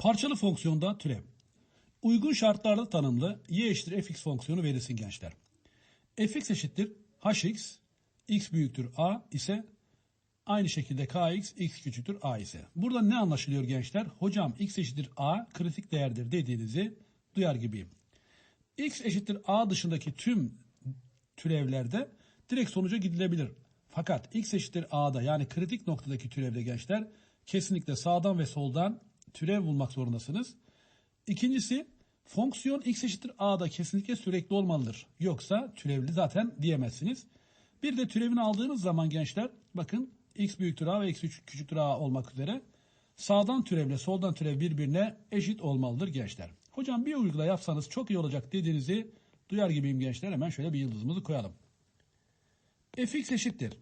Parçalı fonksiyonda türev. Uygun şartlarda tanımlı y eşittir fx fonksiyonu verilsin gençler. fx eşittir hx, x büyüktür a ise aynı şekilde kx, x küçüktür a ise. Burada ne anlaşılıyor gençler? Hocam x eşittir a kritik değerdir dediğinizi duyar gibiyim. x eşittir a dışındaki tüm türevlerde direkt sonuca gidilebilir. Fakat x eşittir a'da yani kritik noktadaki türevde gençler kesinlikle sağdan ve soldan türev bulmak zorundasınız. İkincisi fonksiyon x eşittir a'da kesinlikle sürekli olmalıdır. Yoksa türevli zaten diyemezsiniz. Bir de türevini aldığınız zaman gençler bakın x büyüktür a ve x küçüktür a olmak üzere sağdan türevle soldan türev birbirine eşit olmalıdır gençler. Hocam bir uygula yapsanız çok iyi olacak dediğinizi duyar gibiyim gençler. Hemen şöyle bir yıldızımızı koyalım. fx eşittir.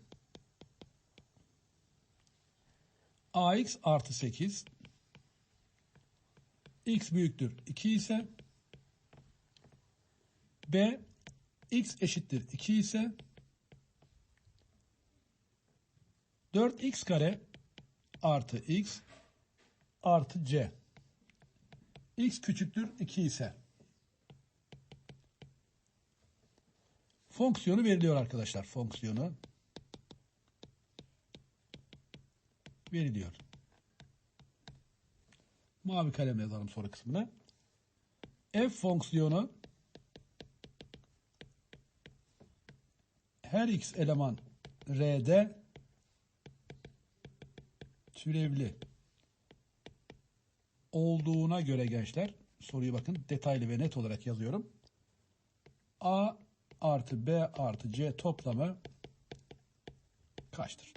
ax artı 8 x büyüktür 2 ise b x eşittir 2 ise 4x kare artı x artı c. X küçüktür 2 ise. Fonksiyonu veriliyor arkadaşlar fonksiyonu. Veriliyor. Mavi kalemle yazalım soru kısmına. F fonksiyonu her x eleman R'de türevli olduğuna göre gençler soruyu bakın detaylı ve net olarak yazıyorum. A artı B artı C toplamı kaçtır?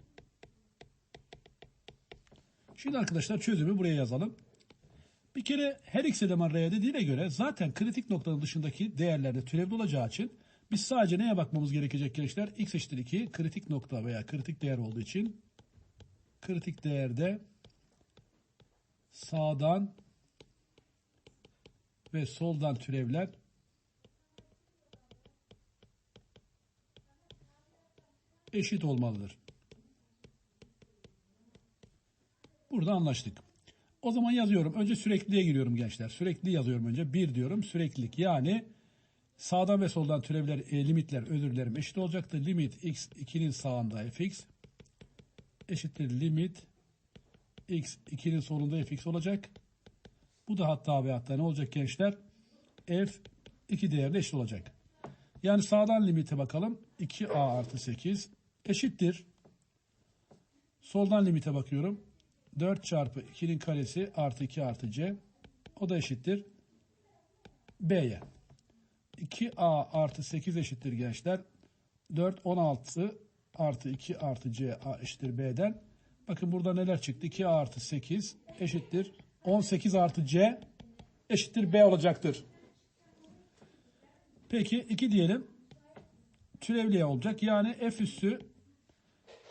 Şimdi arkadaşlar çözümü buraya yazalım. Bir kere her x eleman r'ye dediğine göre zaten kritik noktanın dışındaki değerlerde türevli olacağı için biz sadece neye bakmamız gerekecek gençler? x eşittir 2 kritik nokta veya kritik değer olduğu için kritik değerde sağdan ve soldan türevler eşit olmalıdır. Burada anlaştık. O zaman yazıyorum. Önce sürekliliğe giriyorum gençler. Sürekli yazıyorum önce. 1 diyorum. Süreklilik yani sağdan ve soldan türevler, e, limitler, özür dilerim eşit olacaktır. Limit x 2'nin sağında fx eşittir limit x 2'nin solunda fx olacak. Bu da hatta ve hatta ne olacak gençler? f 2 değerli eşit olacak. Yani sağdan limite bakalım. 2a artı 8 eşittir. Soldan limite bakıyorum. 4 çarpı 2'nin karesi artı 2 artı c. O da eşittir. B'ye. 2a artı 8 eşittir gençler. 4 16 artı 2 artı c a eşittir b'den. Bakın burada neler çıktı? 2a artı 8 eşittir. 18 artı c eşittir b olacaktır. Peki 2 diyelim. Türevliye olacak. Yani f üssü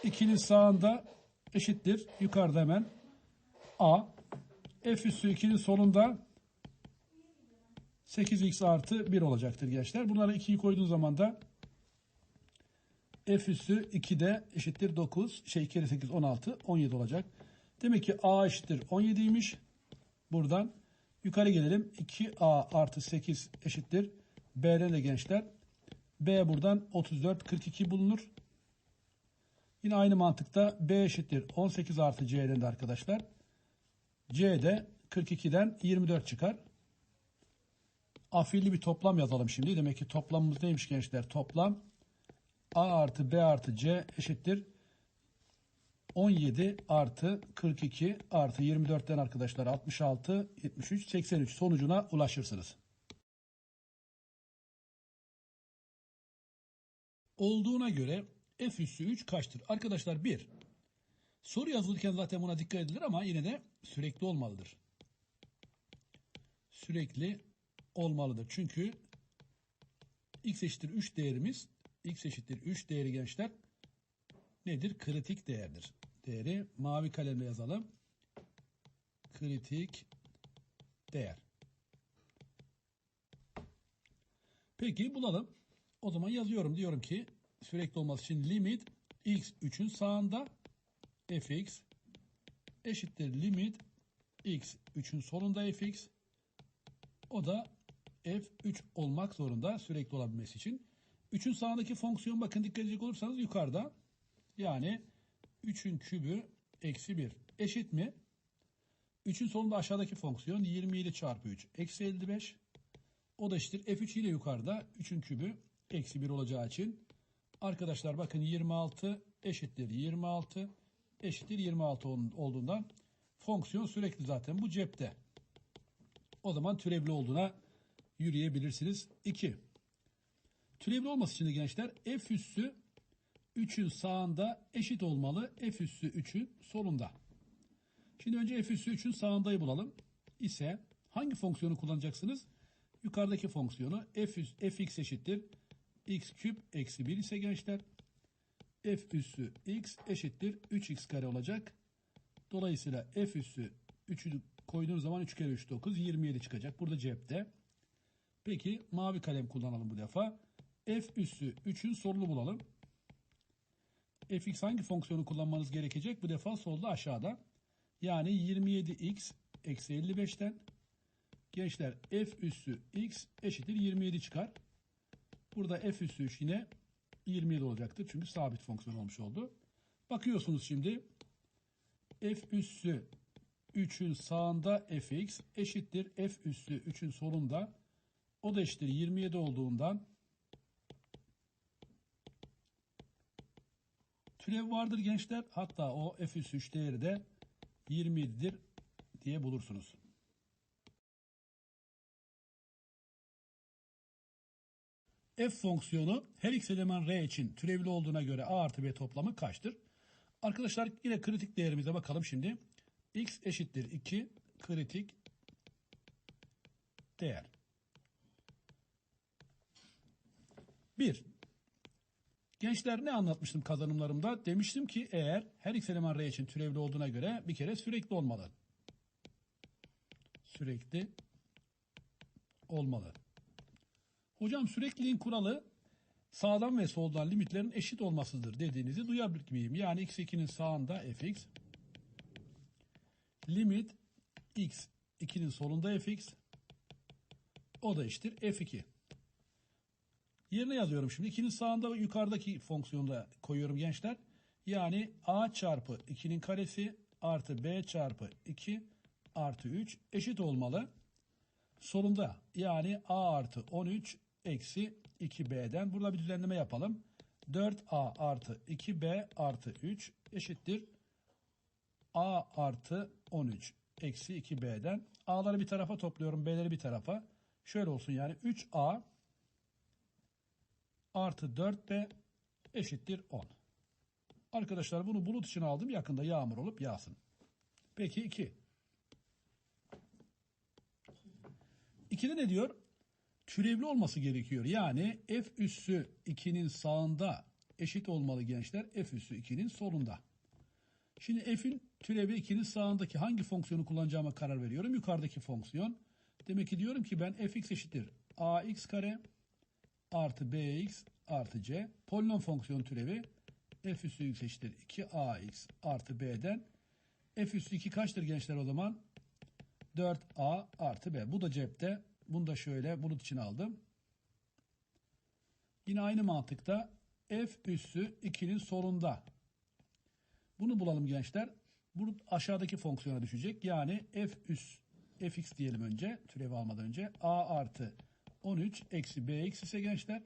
2'nin sağında eşittir. Yukarıda hemen a. F üssü 2'nin solunda 8x artı 1 olacaktır gençler. Bunları 2'yi koyduğun zaman da f üssü 2'de eşittir 9. Şey 2 kere 8 16 17 olacak. Demek ki a eşittir 17'ymiş. Buradan yukarı gelelim. 2a artı 8 eşittir. B'den de gençler. B buradan 34 42 bulunur. Yine aynı mantıkta B eşittir 18 artı C'den de arkadaşlar. C de 42'den 24 çıkar. Afilli bir toplam yazalım şimdi. Demek ki toplamımız neymiş gençler? Toplam A artı B artı C eşittir. 17 artı 42 artı 24'ten arkadaşlar 66, 73, 83 sonucuna ulaşırsınız. Olduğuna göre f üssü 3 kaçtır? Arkadaşlar 1. Soru yazılırken zaten buna dikkat edilir ama yine de sürekli olmalıdır. Sürekli olmalıdır. Çünkü x eşittir 3 değerimiz x eşittir 3 değeri gençler nedir? Kritik değerdir. Değeri mavi kalemle yazalım. Kritik değer. Peki bulalım. O zaman yazıyorum. Diyorum ki sürekli olması için limit x 3'ün sağında fx eşittir limit x 3'ün solunda fx. O da f3 olmak zorunda sürekli olabilmesi için. 3'ün sağındaki fonksiyon bakın dikkat edecek olursanız yukarıda. Yani 3'ün kübü eksi 1 eşit mi? 3'ün solunda aşağıdaki fonksiyon 27 çarpı 3 eksi 55. O da eşittir. F3 yine yukarıda. 3'ün kübü eksi 1 olacağı için. Arkadaşlar bakın 26 eşittir 26 eşittir 26 olduğundan fonksiyon sürekli zaten bu cepte. O zaman türevli olduğuna yürüyebilirsiniz. 2. Türevli olması için de gençler f üssü 3'ün sağında eşit olmalı. F üssü 3'ün solunda. Şimdi önce f üssü 3'ün sağındayı bulalım. İse hangi fonksiyonu kullanacaksınız? Yukarıdaki fonksiyonu f, üs, fx eşittir x küp eksi 1 ise gençler f üssü x eşittir 3x kare olacak. Dolayısıyla f üssü 3'ü koyduğunuz zaman 3 kere 3 9 27 çıkacak. Burada cepte. Peki mavi kalem kullanalım bu defa. f üssü 3'ün solunu bulalım. fx hangi fonksiyonu kullanmanız gerekecek? Bu defa solda aşağıda. Yani 27x eksi 55'ten gençler f üssü x eşittir 27 çıkar. Burada f üssü 3 yine 27 olacaktır. Çünkü sabit fonksiyon olmuş oldu. Bakıyorsunuz şimdi f üssü 3'ün sağında fx eşittir f üssü 3'ün solunda o da eşittir 27 olduğundan türev vardır gençler. Hatta o f üssü 3 değeri de 27'dir diye bulursunuz. F fonksiyonu her x eleman r için türevli olduğuna göre a artı b toplamı kaçtır? Arkadaşlar yine kritik değerimize bakalım şimdi. x eşittir 2 kritik değer. 1. Gençler ne anlatmıştım kazanımlarımda? Demiştim ki eğer her x eleman r için türevli olduğuna göre bir kere sürekli olmalı. Sürekli olmalı. Hocam sürekliliğin kuralı sağdan ve soldan limitlerin eşit olmasıdır dediğinizi duyabilir gibiyim. Yani x2'nin sağında fx limit x 2'nin solunda fx o da eşittir f2. Yerine yazıyorum şimdi. 2'nin sağında yukarıdaki fonksiyonda koyuyorum gençler. Yani a çarpı 2'nin karesi artı b çarpı 2 artı 3 eşit olmalı. Solunda yani a artı 13 eksi 2b'den. Burada bir düzenleme yapalım. 4a artı 2b artı 3 eşittir. a artı 13 eksi 2b'den. a'ları bir tarafa topluyorum. b'leri bir tarafa. Şöyle olsun yani 3a artı 4b eşittir 10. Arkadaşlar bunu bulut için aldım. Yakında yağmur olup yağsın. Peki 2. 2'de ne diyor? Türevli olması gerekiyor. Yani f üssü 2'nin sağında eşit olmalı gençler. F üssü 2'nin solunda. Şimdi f'in türevi 2'nin sağındaki hangi fonksiyonu kullanacağıma karar veriyorum. Yukarıdaki fonksiyon. Demek ki diyorum ki ben fx eşittir ax kare artı bx artı c. Polinom fonksiyon türevi f üssü x eşittir 2ax artı b'den f üssü 2 kaçtır gençler o zaman? 4a artı b. Bu da cepte. Bunu da şöyle bulut için aldım. Yine aynı mantıkta f üssü 2'nin solunda. Bunu bulalım gençler. Bu aşağıdaki fonksiyona düşecek. Yani f üs fx diyelim önce türevi almadan önce a artı 13 eksi bx ise gençler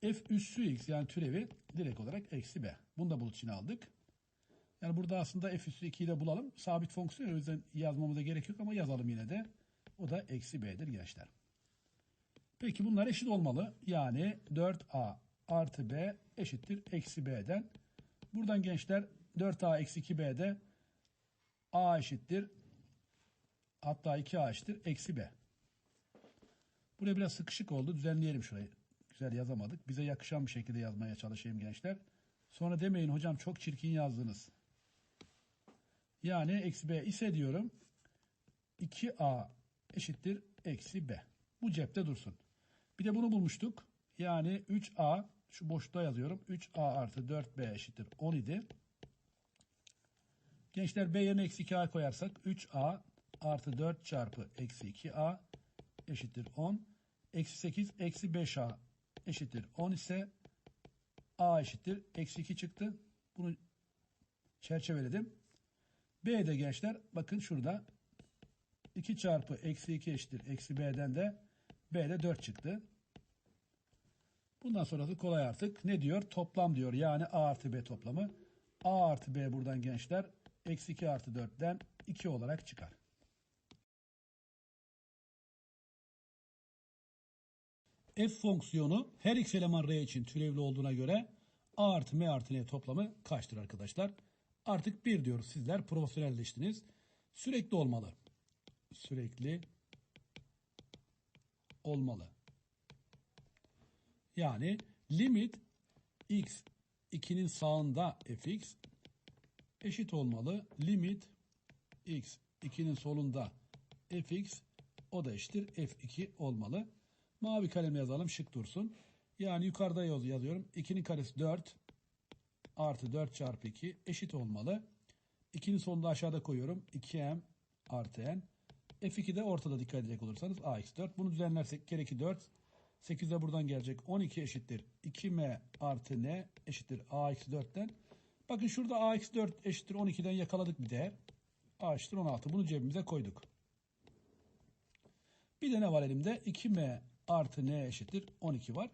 f üssü x yani türevi direkt olarak eksi b. Bunu da bulut için aldık. Yani burada aslında f üssü 2'yi de bulalım. Sabit fonksiyon o yüzden yazmamıza gerek yok ama yazalım yine de. O da eksi b'dir gençler. Peki bunlar eşit olmalı. Yani 4a artı b eşittir eksi b'den. Buradan gençler 4a eksi 2b'de a eşittir hatta 2a eşittir eksi b. Buraya biraz sıkışık oldu. Düzenleyelim şurayı. Güzel yazamadık. Bize yakışan bir şekilde yazmaya çalışayım gençler. Sonra demeyin hocam çok çirkin yazdınız. Yani eksi b ise diyorum 2a eşittir eksi b. Bu cepte dursun. Bir de bunu bulmuştuk. Yani 3a şu boşluğa yazıyorum. 3a artı 4b eşittir 10 idi. Gençler b yerine eksi 2a koyarsak 3a artı 4 çarpı eksi 2a eşittir 10. Eksi 8 eksi 5a eşittir 10 ise a eşittir eksi 2 çıktı. Bunu çerçeveledim. B de gençler bakın şurada 2 çarpı eksi 2 eşittir eksi b'den de b'de 4 çıktı. Bundan sonrası kolay artık. Ne diyor? Toplam diyor. Yani a artı b toplamı. a artı b buradan gençler eksi 2 artı 4'ten 2 olarak çıkar. f fonksiyonu her x eleman r için türevli olduğuna göre a artı m artı n toplamı kaçtır arkadaşlar? Artık 1 diyoruz. Sizler profesyonelleştiniz. Sürekli olmalı. Sürekli olmalı. Yani limit x 2'nin sağında fx eşit olmalı. Limit x 2'nin solunda fx o da eşittir f2 olmalı. Mavi kalemle yazalım şık dursun. Yani yukarıda yaz- yazıyorum. 2'nin karesi 4 artı 4 çarpı 2 eşit olmalı. 2'nin sonunda aşağıda koyuyorum. 2m artı n. F2 de ortada dikkat edecek olursanız ax4. Bunu düzenlersek kere 2 4. 8 de buradan gelecek. 12 eşittir. 2m artı n eşittir ax4'ten. Bakın şurada ax4 eşittir 12'den yakaladık bir değer. a eşittir 16. Bunu cebimize koyduk. Bir de ne var elimde? 2m artı n eşittir 12 var.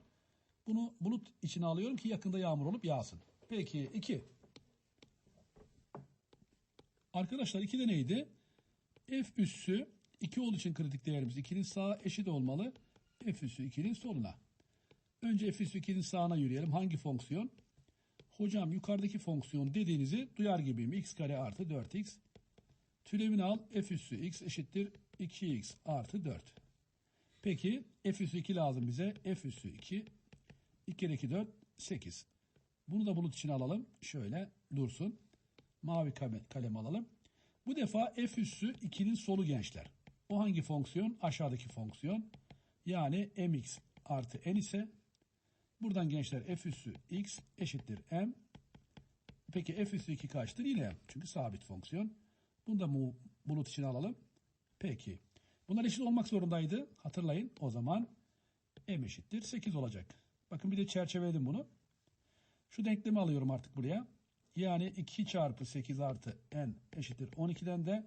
Bunu bulut içine alıyorum ki yakında yağmur olup yağsın. Peki 2. Arkadaşlar 2 de neydi? F üssü 2 olduğu için kritik değerimiz 2'nin sağı eşit olmalı. F üssü 2'nin soluna. Önce F üssü 2'nin sağına yürüyelim. Hangi fonksiyon? Hocam yukarıdaki fonksiyon dediğinizi duyar gibiyim. x kare artı 4x. Türevini al. F üssü x eşittir 2x artı 4. Peki f üssü 2 lazım bize. F üssü 2. 2 kere 2 4 8. Bunu da bulut içine alalım. Şöyle dursun. Mavi kalem alalım. Bu defa f üssü 2'nin solu gençler. O hangi fonksiyon? Aşağıdaki fonksiyon. Yani mx artı n ise buradan gençler f üssü x eşittir m. Peki f üssü 2 kaçtır? Yine çünkü sabit fonksiyon. Bunu da bulut içine alalım. Peki. Bunlar eşit olmak zorundaydı. Hatırlayın. O zaman m eşittir 8 olacak. Bakın bir de çerçeveledim bunu. Şu denklemi alıyorum artık buraya. Yani 2 çarpı 8 artı n eşittir 12'den de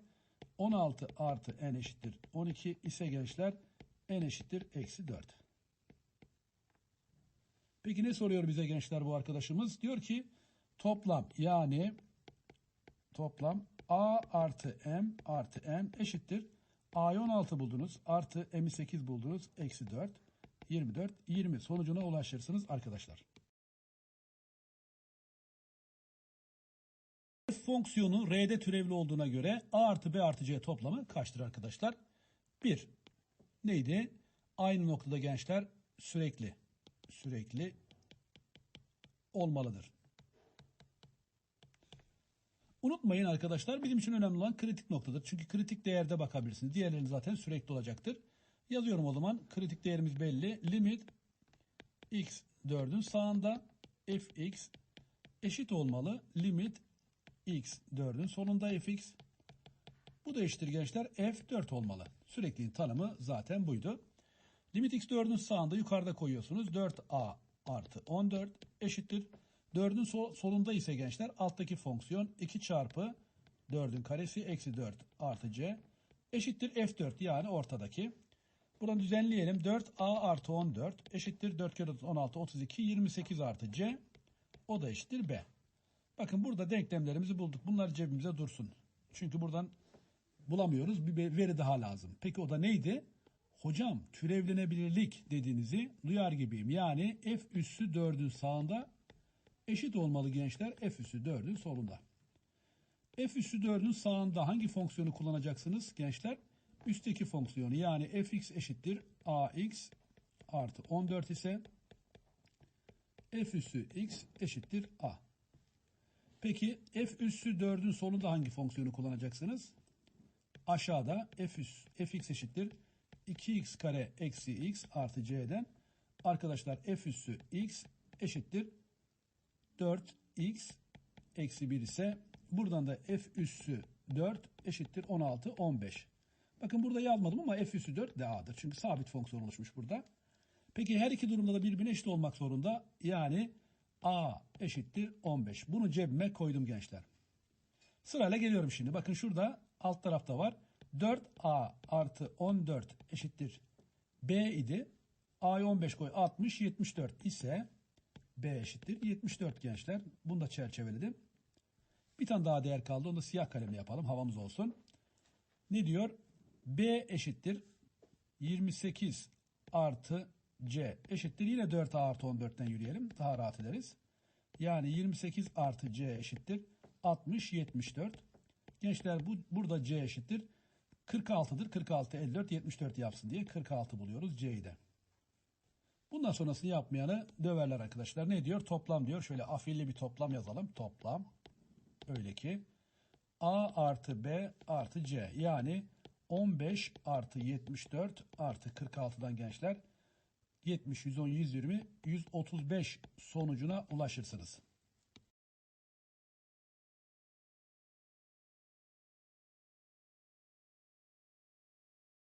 16 artı n eşittir 12 ise gençler n eşittir eksi 4. Peki ne soruyor bize gençler bu arkadaşımız? Diyor ki toplam yani toplam a artı m artı n eşittir. a'yı 16 buldunuz artı m'i 8 buldunuz eksi 4 24 20 sonucuna ulaşırsınız arkadaşlar. Fonksiyonu R'de türevli olduğuna göre A artı B artı C toplamı kaçtır arkadaşlar? 1. Neydi? Aynı noktada gençler sürekli sürekli olmalıdır. Unutmayın arkadaşlar bizim için önemli olan kritik noktadır. Çünkü kritik değerde bakabilirsiniz. Diğerleri zaten sürekli olacaktır. Yazıyorum o zaman. Kritik değerimiz belli. Limit x 4'ün sağında fx eşit olmalı. Limit x 4'ün sonunda fx. Bu da eşittir gençler f4 olmalı. Sürekliliğin tanımı zaten buydu. Limit x 4'ün sağında yukarıda koyuyorsunuz. 4a artı 14 eşittir. 4'ün sol- solunda ise gençler alttaki fonksiyon 2 çarpı 4'ün karesi eksi 4 artı c eşittir f4 yani ortadaki. Buradan düzenleyelim. 4a artı 14 eşittir 4 kere 16 32 28 artı c o da eşittir b. Bakın burada denklemlerimizi bulduk. Bunlar cebimize dursun. Çünkü buradan bulamıyoruz. Bir veri daha lazım. Peki o da neydi? Hocam türevlenebilirlik dediğinizi duyar gibiyim. Yani f üssü 4'ün sağında eşit olmalı gençler f üssü 4'ün solunda. f üssü 4'ün sağında hangi fonksiyonu kullanacaksınız gençler? Üstteki fonksiyonu yani fx eşittir ax artı 14 ise f üssü x eşittir a. Peki f üssü 4'ün solunda hangi fonksiyonu kullanacaksınız? Aşağıda f, üs, fx eşittir 2x kare eksi x artı c'den arkadaşlar f üssü x eşittir 4x eksi 1 ise buradan da f üssü 4 eşittir 16 15. Bakın burada yazmadım ama f üssü 4 de a'dır. Çünkü sabit fonksiyon oluşmuş burada. Peki her iki durumda da birbirine eşit olmak zorunda. Yani a eşittir 15. Bunu cebime koydum gençler. Sırayla geliyorum şimdi. Bakın şurada alt tarafta var. 4a artı 14 eşittir b idi. a'yı 15 koy 60 74 ise b eşittir 74 gençler. Bunu da çerçeveledim. Bir tane daha değer kaldı. Onu da siyah kalemle yapalım. Havamız olsun. Ne diyor? b eşittir 28 artı c eşittir. Yine 4a artı 14'ten yürüyelim. Daha rahat ederiz. Yani 28 artı c eşittir 60 74. Gençler bu burada c eşittir 46'dır. 46 54 74 yapsın diye 46 buluyoruz c'yi de. Bundan sonrasını yapmayanı döverler arkadaşlar. Ne diyor? Toplam diyor. Şöyle afilli bir toplam yazalım. Toplam. Öyle ki a artı b artı c. Yani 15 artı 74 artı 46'dan gençler 70, 110, 120, 135 sonucuna ulaşırsınız.